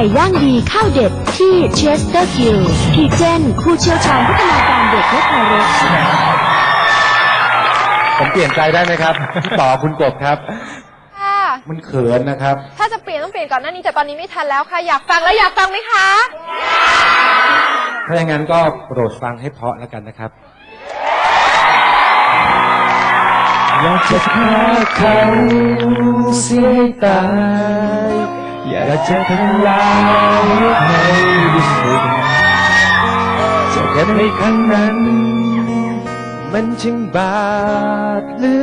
ก่ย่างดีข้าวเด็ดที่เชสเตอร์กิลกีเจนผู้เชี่ยวชาญพัฒนาการเด็กและทารกผมเปลี่ยนใจได้ไหมครับพี่ต่อคุณกบครับ ค่ะ มันเขินนะครับ ถ้าจะเปลี่ยนต้องเปลี่ยนก่อนหน้านี้แต่ตอนนี้ไม่ทันแล้วค่ะ อยากฟังแล้วอยากฟังไหมคะ ถ้าอย่างนั้นก็โปรดฟังให้เพราะแล้วกันนะครับอยากจะฆ่าเขาเสียให้ตาย อยากจะทำลายให้ดิสุดจะเก็บในครั้งนั้น มันจึงบาดลึ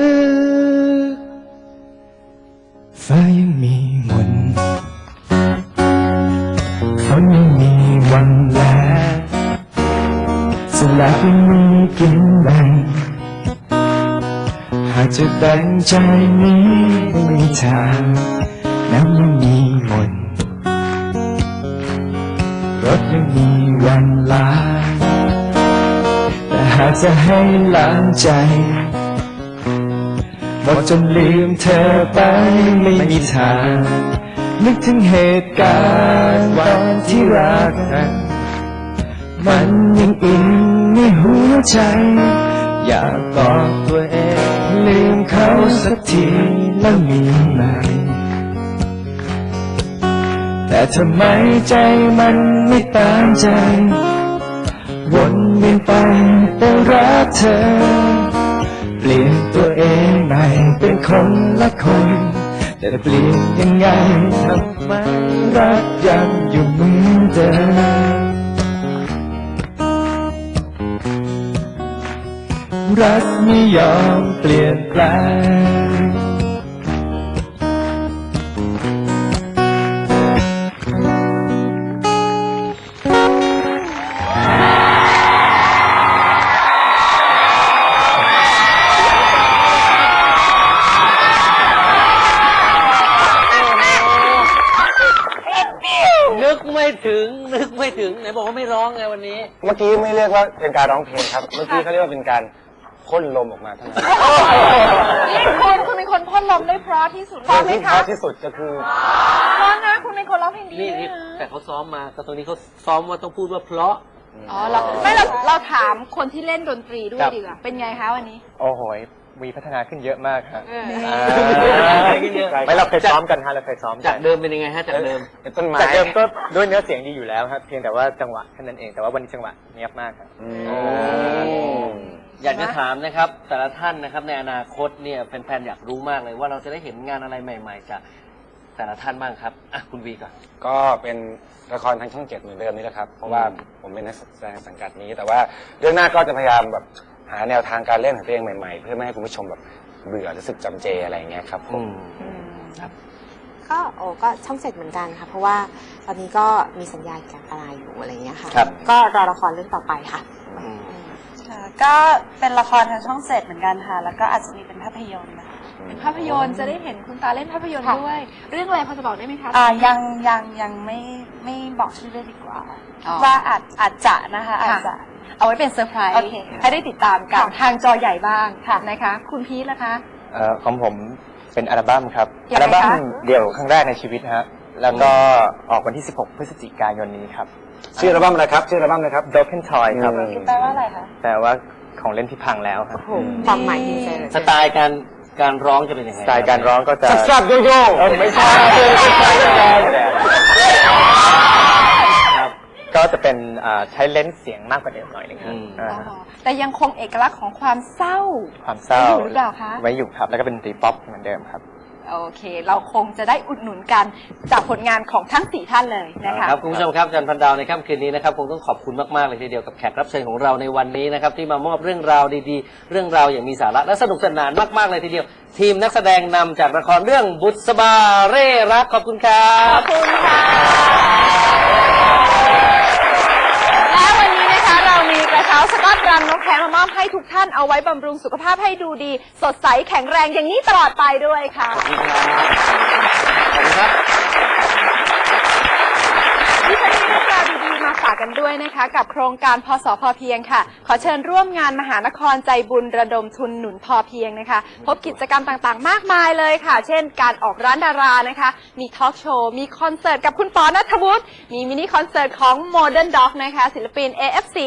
กฟ้ายังมีมนฝนยังมีวันแลสลากยังมีกินแบ่งหากจะแบ่งใจนี้ไม่มีทางน้ำยังมี มนรถยังมีวันลา แต่หากจะให้ล้างใจหมดจนลืมเธอไปไม่มีทาง นึกถึงเหตุการณ์วันที่รักกัน มันยังอินในหัวใจ อยากบอกตัวเอง ลืมเขาสักทีแล้วมีไหม แต่ทำไมใจมันไม่ตามใจ วนเวียนไปแต่รักเธอ เปลี่ยนตัวเองใหม่เป็นคนละคน แต่เปลี่ยนยังไงทำไมรักยังอยู่เหมือนเดิมรักไม่ยอมเปลี่ยนแปลง ถึงนึกไม่ถึงไหนบอกว่าไม่ร้องไงวันนี้ เมื่อกี้ไม่เรียกว่าเป็นการร้องเพลงครับ เมื่อกี้เขาเรียกว่าเป็นการพ่นลมออกมาเท่านั้นนี่คุณคุณเป็นคนพ่นลมได้เพราะที่สุดเพราะไหมที่เพคะราะที่สุดก็คือ เพราะนะคุณเป็นคนร้องเพลงดีนี่ด้วยนี่นะแต่เขาซ้อมมาแต่ตรงนี้เขาซ้อมว่าต้องพูดว่าเพราะ อ๋อเราไม่เราเราถามคนที่เล่นดนตรีด้วยครับ ดีกว่าเป็นไงคะวันนี้ โอ้โห มีพัฒนาขึ้นเยอะมากครับเออไม่เราเคยซ้อมกันฮะเราเคยซ้อมจากเดิมเป็นยังไงฮะจากเดิมเป็นต้นไม้จากเดิมก็ด้วยเนื้อเสียงดีอยู่แล้วครับเพียงแต่ว่าจังหวะแค่นั้นเองแต่ว่าวันนี้จังหวะเนียบมากครับอยากจะถามนะครับ แต่ละท่านนะครับในอนาคตเนี่ยแฟนๆอยากรู้มากเลยว่าเราจะได้เห็นงานอะไรใหม่ ๆ จากแต่ละท่านบ้างครับอะคุณวีก่อน ก็เป็นละครทางช่องเจ็ดเหมือนเดิมนี่แหละครับ เพราะว่าผมเป็นนักแสดงสังกัดนี้ แต่ว่าเรื่องหน้าก็จะพยายามแบบ หาแนวทางการเล่นของตัวเองใหม่ๆ เพื่อไม่ให้คุณผู้ชมแบบเบื่อรู้สึกจำเจอะไรอย่างเงี้ยครับผมก็โอ้ก็ช่องเจ็ดเหมือนกันค่ะ เพราะว่าตอนนี้ก็มีสัญญากับปลายอยู่อะไรเงี้ยค่ะ ครับ ก็รอละครเรื่องต่อไปค่ะ อืมค่ะ ก็เป็นละครทางช่องเจ็ดเหมือนกันค่ะ แล้วก็อาจจะมีเป็นภาพยนตร์นะคะ ภาพยนตร์จะได้เห็นคุณตาเล่นภาพยนตร์ค่ะ ด้วย เรื่องอะไรพอจะบอกได้ไหมคะ อ่ายังยังยังไม่ไม่บอกชื่อเรื่องดีกว่า อ๋อ ว่าอาจอาจจะนะคะค่ะอาจจะ เอาไว้เป็นเซอร์ไพรส์โอเคให้ได้ติดตามกันค่ะทางจอใหญ่บ้างนะคะ คุณพีทล่ะคะ เอ่อของผมเป็นอัลบั้มครับ ยังไงอัลบั้มคะเดี่ยวครั้งแรกในชีวิตฮะ แล้วก็ออกวันที่ 16 พฤศจิกายนนี้ครับ ชื่ออัลบั้มอะไรครับ ชื่ออัลบั้มอะไรครับ Broken Toy ครับ อืมคือแปลว่าอะไรคะ แปลว่าของเล่นที่พังแล้วครับ ความหมายดีเจสไตล์การการร้องจะเป็นยังไงสไตล์การร้องก็จะสับโยโย่เออไม่ใช่ครับก็จะเป็นอ่าใช้เลนส์เสียงมากกว่าเดิมหน่อยนึงครับอ่าอ๋อแต่ยังคงเอกลักษณ์ของความเศร้าความเศร้าไว้อยู่หรือเปล่าคะ ไว้อยู่ครับ แล้วก็เป็นดนตรีป๊อปเหมือนเดิมครับ โอเค เราคงจะได้อุดหนุนกันจากผลงานของทั้งสี่ท่านเลยนะคะ ครับคุณผู้ชมครับอาจันพันดาวในค่ำคืนนี้นะครับคงต้องขอบคุณมาก ๆ เลยทีเดียวกับแขกรับเชิญของเราในวันนี้นะครับที่มามอบเรื่องราวดีๆ เรื่องราวอย่างมีสาระและสนุกสนานมากๆเลยทีเดียว ทีมนักแสดงนำจากละครเรื่องบุษบาเร่รักขอบคุณครับ ขอบคุณค่ะและ เช้าสกอตรันนกแท้มามอบให้ทุกท่านเอาไว้บำรุงสุขภาพให้ดูดี สดใสแข็งแรงอย่างนี้ตลอดไปด้วยค่ะ ขอบคุณครับที่จะมีเรื่องราวดีๆ มาฝากกันด้วยนะคะ กับโครงการพอสพอเพียงค่ะ ขอเชิญร่วมงานมหานครใจบุญระดมทุนหนุนพอเพียงนะคะ พบกิจกรรมต่างๆ มากมายเลยค่ะ เช่น การออกร้านดารานะคะ มีทอล์กโชว์มีคอนเสิร์ตกับคุณปอนัทวุฒิมีมินิคอนเสิร์ตของ Modern Dog นะคะ ศิลปิน AFC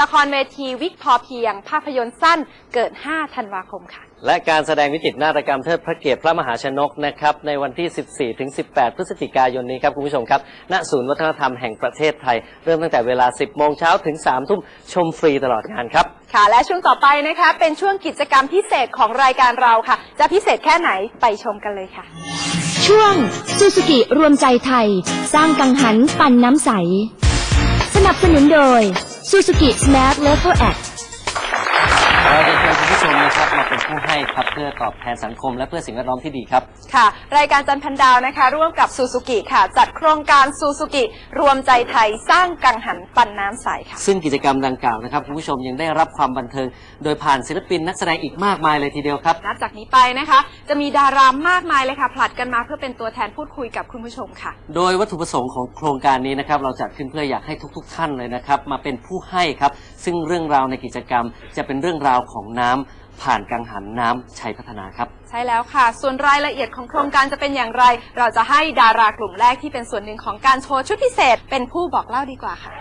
ละครเวทีวิกพอเพียง ภาพยนตร์สั้นเกิด 5 ธันวาคมค่ะ และการแสดงวิจิตรนาฏกรรมเทิดพระเกียรติพระมหาชนกนะครับในวันที่ 14 ถึง 18 พฤศจิกายนนี้ครับคุณผู้ชมครับณศูนย์วัฒนธรรมแห่งประเทศไทย เริ่มตั้งแต่เวลา 10 โมงเช้าถึง 3 ทุ่มชมฟรีตลอดงานครับ ค่ะ และช่วงต่อไปนะคะ เป็นช่วงกิจกรรมพิเศษของรายการเราค่ะ จะพิเศษแค่ไหนไปชมกันเลยค่ะ ช่วงซูซูกิรวมใจไทย สร้างกังหันปั่นน้ำใส สนับสนุนโดย Suzuki Smart Level Act เราจะเชิญคุณผู้ชมนะครับมาเป็น ผู้ให้ครับเพื่อตอบแทนสังคม และเพื่อสิ่งแวดล้อมที่ดีครับ ค่ะ รายการจันทร์พันดาวนะคะ ร่วมกับซูซูกิค่ะ จัดโครงการซูซูกิรวมใจไทยสร้างกังหันปั่นน้ำใสค่ะ ซึ่งกิจกรรมดังกล่าวนะครับคุณผู้ชมยังได้รับความบันเทิง โดยผ่านศิลปินนักแสดงอีกมากมายเลยทีเดียวครับ นับจากนี้ไปนะคะ จะมีดารามากมายเลยค่ะผลัดกันมาเพื่อเป็นตัวแทนพูดคุยกับคุณผู้ชมค่ะ โดยวัตถุประสงค์ของโครงการนี้นะครับเราจัดขึ้นเพื่ออยากให้ทุก ๆ ท่านเลยนะครับ มาเป็นผู้ให้ครับ ซึ่งเรื่องราวในกิจกรรมจะเป็นเรื่องราวของน้ำ ผ่านกังหันน้ำชัยพัฒนาครับ ใช่แล้วค่ะ ส่วนรายละเอียดของโครงการจะเป็นอย่างไร เราจะให้ดารากลุ่มแรกที่เป็นส่วนหนึ่งของการโชว์ชุดพิเศษ เป็นผู้บอกเล่าดีกว่าค่ะ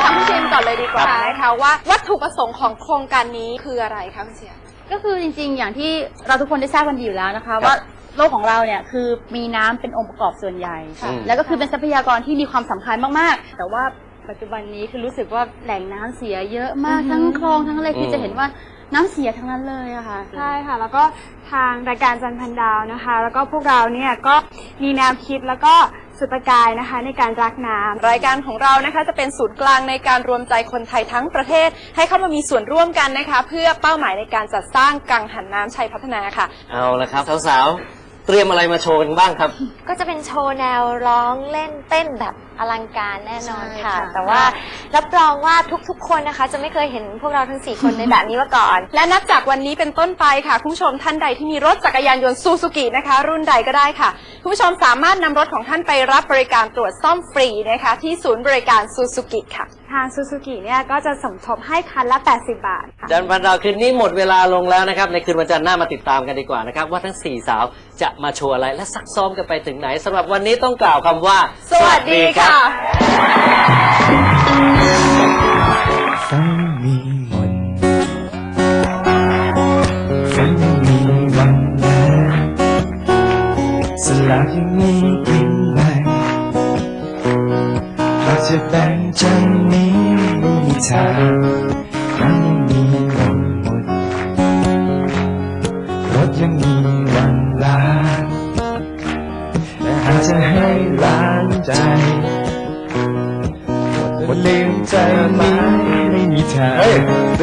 ถามพี่เจมส์ก่อนเลยดีกว่านะคะว่าวัตถุประสงค์ของโครงการนี้คืออะไรคะพี่เชียร์ก็คือจริงๆ อย่างที่เราทุกคนได้ทราบกันดีอยู่แล้วนะคะ ว่าโลกของเราเนี่ยคือมีน้ำเป็นองค์ประกอบส่วนใหญ่ค่ะแล้วก็คือเป็นทรัพยากรที่มีความสำคัญมากๆ แต่ว่า ปัจจุบันนี้คือรู้สึกว่าแหล่งน้ำเสียเยอะมากอือฮึ ทั้งคลองทั้งอะไรคือม จะเห็นว่าน้ำเสียทั้งนั้นเลยอะค่ะ ใช่ค่ะ แล้วก็ทางรายการจันทร์พันดาวนะคะ แล้วก็พวกเราเนี่ยก็มีแนวคิดแล้วก็สุดประกายนะคะในการรักน้ำ รายการของเรานะคะจะเป็นศูนย์กลางในการรวมใจคนไทยทั้งประเทศ ให้เข้ามามีส่วนร่วมกันนะคะ เพื่อเป้าหมายในการจัดสร้างกังหันน้ำชัยพัฒนาค่ะ เอาละครับ สาวๆ เตรียมอะไรมาโชว์กันบ้างครับ ก็จะเป็นโชว์แนวร้องเล่นเต้นแบบอลังการแน่นอนค่ะ ใช่ค่ะ แต่ว่ารับรองว่าทุกๆคนนะคะ จะไม่เคยเห็นพวกเราทั้งสี่คนในแบบนี้มาก่อน และนับจากวันนี้เป็นต้นไปค่ะ คุณผู้ชมท่านใดที่มีรถจักรยานยนต์ซูซูกินะคะ รุ่นใดก็ได้ค่ะ คุณผู้ชมสามารถนำรถของท่านไปรับบริการตรวจซ่อมฟรีนะคะ ที่ศูนย์บริการซูซูกิค่ะ ทางซูซูกิเนี่ยก็จะสมทบให้คันละ 80 บาทค่ะ จันทร์พันดาวคืนนี้หมดเวลาลงแล้วนะครับ ในคืนวันจันทร์หน้ามาติดตามกันดีกว่านะครับ ว่าทั้ง 4 สาวจะมาโชว์อะไรและซักซ้อมกันไปถึงไหนสำหรับวันนี้ต้องกล่าวคำว่า สวัสดีค่ะ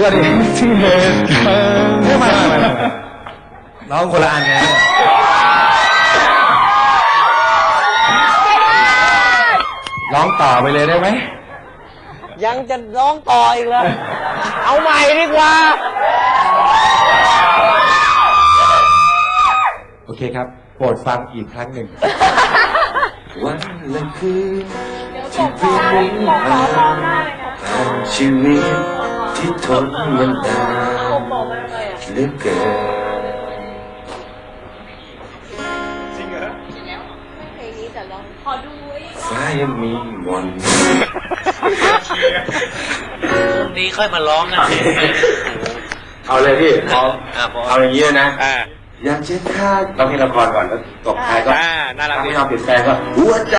ยเรื่องนี้ที่เหตุการณ์ไม่มาร้องคนละอันไงร้องต่อไปเลยได้ไหมยังจะร้องต่ออีกแล้วเอาใหม่ดีกว่า โอเคครับ โปรดฟังอีกครั้งหนึ่ง วันและคืนที่เพียงวิ่งผ่านผ่านชีวิต ที่ทนมันนานเหลือเกินฟ้ายังมีมนต์นี้ค่อยมาร้องนะเอาเลยพี่เอาอะพอเอาอย่างนี้เลยนะอยากจะฆ่าเราเพลงละครก่อนแล้วตกท้ายก็อ่าน่ารักถ้าดีไม่ยอมเปลี่ยนแปลงก็หัวใจ